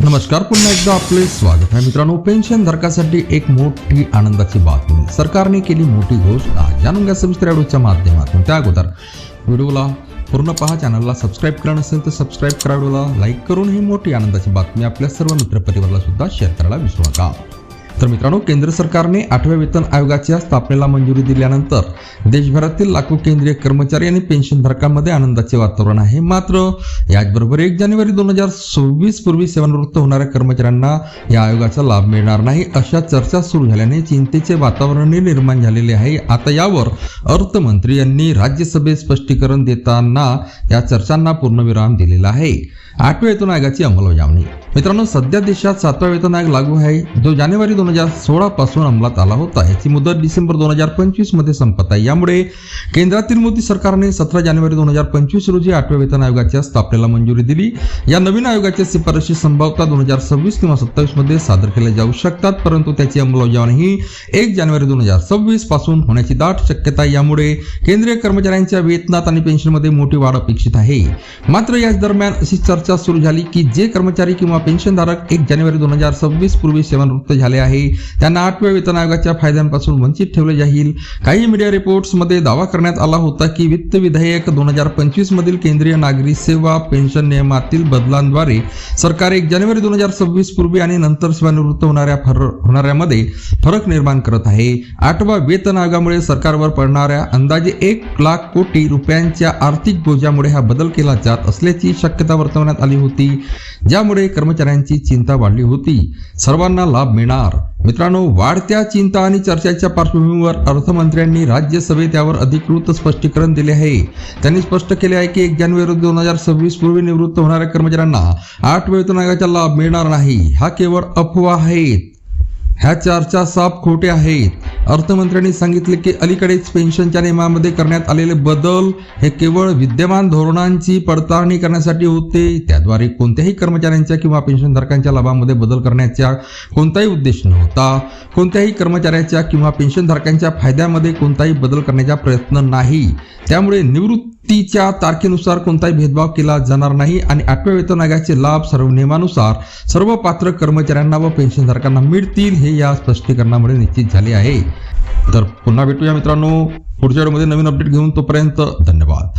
नमस्कार पुन्हा एकदा आपले स्वागत आहे. मित्रांनो पेन्शन धारकासाठी एक मोठी आनंदाची बातमी. सरकारने केली मोठी घोषणा. जाणून घ्या सविस्तर माध्यमातून त्या अगोदर व्हिडिओला पूर्ण पहा चॅनलला सबस्क्राईब करणं असेल तर सबस्क्राईब करा व्हिडिओला लाईक करून ही मोठी आनंदाची बातमी आपल्या सर्व मित्रपरिवाराला सुद्धा शेअर करायला विसरू नका. तर मित्रांनो केंद्र सरकारने आठव्या वेतन आयोगाच्या स्थापनेला मंजुरी दिल्यानंतर देशभरातील लाखो केंद्रीय कर्मचारी आणि पेन्शनधारकांमध्ये आनंदाचे वातावरण आहे. मात्र याचबरोबर एक जानेवारी दोन हजार सव्वीस पूर्वी सेवानिवृत्त होणाऱ्या कर्मचाऱ्यांना या आयोगाचा लाभ मिळणार नाही अशा चर्चा सुरू झाल्याने चिंतेचे वातावरण निर्माण झालेले आहे. आता यावर अर्थमंत्री यांनी राज्यसभेत स्पष्टीकरण देताना या चर्चांना पूर्णविराम दिलेला आहे. आठव्या वेतन आयोगाची अंमलबजावणी. मित्रांनो सध्या देशात सातवा वेतन आयोग लागू आहे. जो जानेवारी दोन हजार सोळा पासून अंमलात आला होता. याची मुदत डिसेंबर दोन हजार पंचवीसमध्ये संपत आहे. यामुळे केंद्रातील मोदी सरकारने सतरा जानेवारी दोन हजार पंचवीस रोजी आठव्या वेतन आयोगाच्या स्थापनेला मंजुरी दिली. या नवीन आयोगाच्या शिफारशी संभावता दोन हजार सव्वीस किंवा सत्तावीसमध्ये सादर केल्या जाऊ शकतात परंतु त्याची अंमलबजावणी ही एक जानेवारी दोन हजार सव्वीसपासून होण्याची दाट शक्यता आहे. यामुळे केंद्रीय कर्मचाऱ्यांच्या वेतनात आणि पेन्शनमध्ये मोठी वाढ अपेक्षित आहे. मात्र याच दरम्यान अशी चर्चा सुरू झाली की जे कर्मचारी किंवा पेन्शनधारक एक जानेवारी दोन हजार सव्वीस पूर्वी सेवानिवृत्त झाले आहे त्यांना आठव्या वेतन आयोगाच्या फायद्यांपासून वंचित ठेवले जाईल. काही मीडिया रिपोर्ट्समध्ये दावा करण्यात आला होता की वित्त विधेयक दोन हजार पंचवीस मधील केंद्रीय नागरी सेवा पेन्शन नियमातील बदलांद्वारे सरकार एक जानेवारी दोन हजार सव्वीस पूर्वी आणि नंतर सेवानिवृत्त होणाऱ्या फर होणाऱ्यामध्ये फरक निर्माण करत आहे. आठवा वेतन आयोगामुळे सरकारवर पडणाऱ्या अंदाजे एक लाख कोटी रुपयांच्या आर्थिक बोजामुळे हा बदल केला जात असल्याची शक्यता वर्तवण्यात आली होती. ज्यामुळे कर्मचाऱ्यांची चिंता वाढली होती. सर्वांना लाभ मिळणार. मित्रांनो वाढत्या चिंता आणि चर्चेच्या पार्श्वभूमीवर अर्थमंत्र्यांनी राज्यसभेत यावर अधिकृत स्पष्टीकरण दिले आहे. त्यांनी स्पष्ट केले आहे की एक जानेवारी दोन हजार सव्वीस पूर्वी निवृत्त होणाऱ्या कर्मचाऱ्यांना आठ वेतन आयोगाचा लाभ मिळणार नाही. हा केवळ अफवा आहेत ह्या चर्चा साफ खोटे आहेत. अर्थमंत्र्यांनी सांगितले की अलीकडेच पेन्शनच्या नियमामध्ये करण्यात आलेले बदल हे केवळ विद्यमान धोरणांची पडताळणी करण्यासाठी होते. त्याद्वारे कोणत्याही कर्मचाऱ्यांच्या किंवा पेन्शनधारकांच्या लाभामध्ये बदल करण्याचा कोणताही उद्देश नव्हता. कोणत्याही कर्मचाऱ्याच्या किंवा पेन्शनधारकांच्या फायद्यामध्ये कोणताही बदल करण्याचा प्रयत्न नाही. त्यामुळे निवृत्त तीच्या तारखेनुसार कोणताही भेदभाव केला जाणार नाही आणि आठव्या वेतन आयोगाचे लाभ सर्व नियमानुसार सर्व पात्र कर्मचाऱ्यांना व पेन्शनधारकांना मिळतील हे या स्पष्टीकरणामुळे निश्चित झाले आहे. तर पुन्हा भेटूया मित्रांनो. पुढच्या व्हिडिओमध्ये नवीन अपडेट घेऊन तोपर्यंत धन्यवाद.